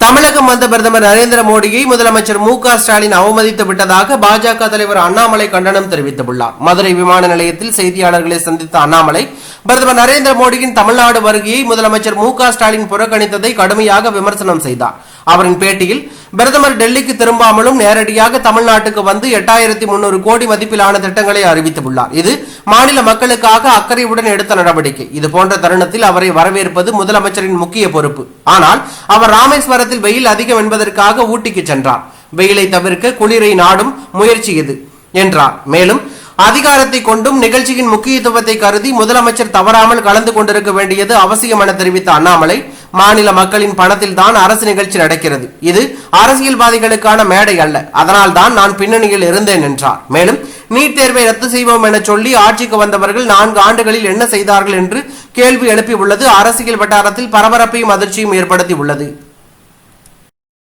தமிழகம் வந்த பிரதமர் நரேந்திர மோடியை முதலமைச்சர் மு ஸ்டாலின் அவமதித்து விட்டதாக பாஜக தலைவர் அண்ணாமலை கண்டனம் தெரிவித்துள்ளார். மதுரை விமான நிலையத்தில் செய்தியாளர்களை சந்தித்த அண்ணாமலை பிரதமர் நரேந்திர மோடியின் தமிழ்நாடு வருகையை முதலமைச்சர் மு ஸ்டாலின் புறக்கணித்ததை கடுமையாக விமர்சனம் செய்தார். அவரின் பேட்டியில் பிரதமர் டெல்லிக்கு திரும்பாமலும் நேரடியாக தமிழ்நாட்டுக்கு வந்து எட்டாயிரத்தி முன்னூறு கோடி மதிப்பிலான திட்டங்களை அறிவித்துள்ளார். இது மாநில மக்களுக்காக அக்கறையுடன் எடுத்த நடவடிக்கை. இது போன்ற தருணத்தில் அவரை வரவேற்பது முதலமைச்சரின் முக்கிய பொறுப்பு. ஆனால் அவர் ராமேஸ்வரத்தில் வெயில் அதிகம் என்பதற்காக ஊட்டிக்கு சென்றார். வெயிலை தவிர்க்க குளிரை நாடும் முயற்சி இது என்றார். மேலும் அதிகாரத்தை கொண்டும் நிகழ்ச்சியின் முக்கியத்துவத்தை கருதி முதலமைச்சர் தவறாமல் கலந்து கொண்டிருக்க வேண்டியது அவசியம் என தெரிவித்த அண்ணாமலை மாநில மக்களின் பணத்தில் தான் அரசு நிகழ்ச்சி நடக்கிறது. இது அரசியல்வாதிகளுக்கான மேடை அல்ல. அதனால் தான் நான் பின்னணியில் இருந்தேன் என்றார். மேலும் நீட் தேர்வை ரத்து செய்வோம் என சொல்லி ஆட்சிக்கு வந்தவர்கள் நான்கு ஆண்டுகளில் என்ன செய்தார்கள் என்று கேள்வி எழுப்பியுள்ளது. அரசியல் வட்டாரத்தில் பரபரப்பையும் அதிர்ச்சியும் ஏற்படுத்தி உள்ளது